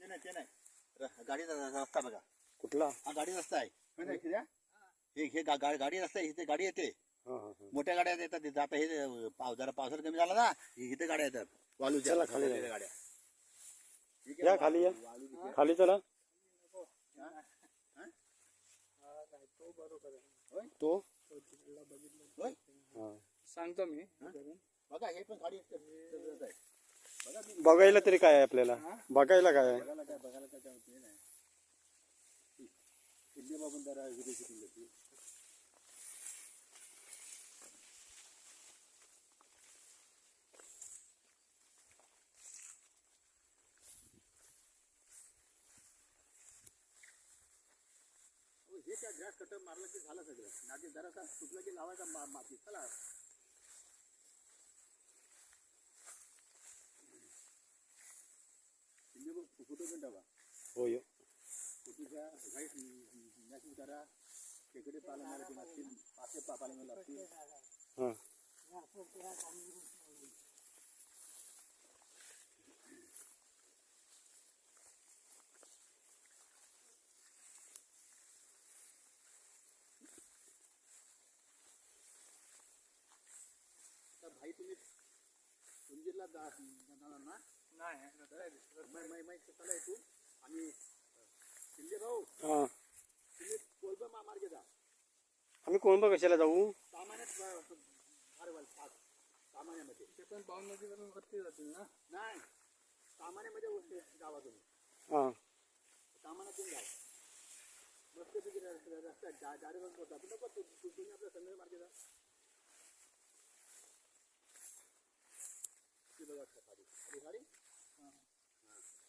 ते नाही ते नाही र- गाडीचा रस्ता बघा कुठला हा गाडी रस्ता आहे? हे हे गा- गा- गाडी रस्ता आहे इथे गाडी येते मोठ्या गाड्या येतात तिथे आता हे पाव जरा पावसाळा कमी झाला ना इ- इथे गाड्या येतात वालूच्या चला खाली वालूच्या जाऊ. गाड्या या? खाली या. खाली चला तो? हा. सांगतो मी. बघा हे पण गाडी बघायला तरी काय आहे आपल्याला? बघायला काय आहे? बघायला काय बघायला काय हे. हो, हे त्या ग्रास कटर मारलं की झालं सगळं नाटी जरासा सुकलं की लावायचा मा- माती चला। फ़ोटो पण टाका होय कुठच्या घाईत मॅसेज करा? खेकडे पालनाला लागतील पाचे पा लागतील हा। भाई तुम्ही उंजीरला जा जाणार ना नाही मै मै मै चला इथून. आणि शिंदे भाऊ हा. तुम्ही कोलबा मा मार्गे जा. आम्ही कोणबा कशाला जाऊ? सामान्यात पाच सामान्यामध्ये. ते पण पाऊन नदीवरून वरती जातील ना? नाही सामान्यामध्ये जावा तुम्ही. हा. जा. मस्त पैकी र- र- रस्ता डायरेक्ट पोहोचा पण नको तुम्ही आपल्या संध्या मार्गे जा.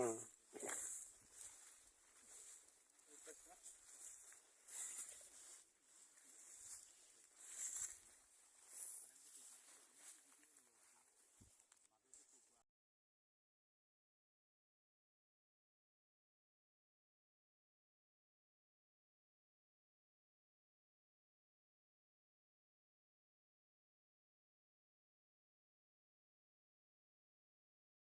Mm.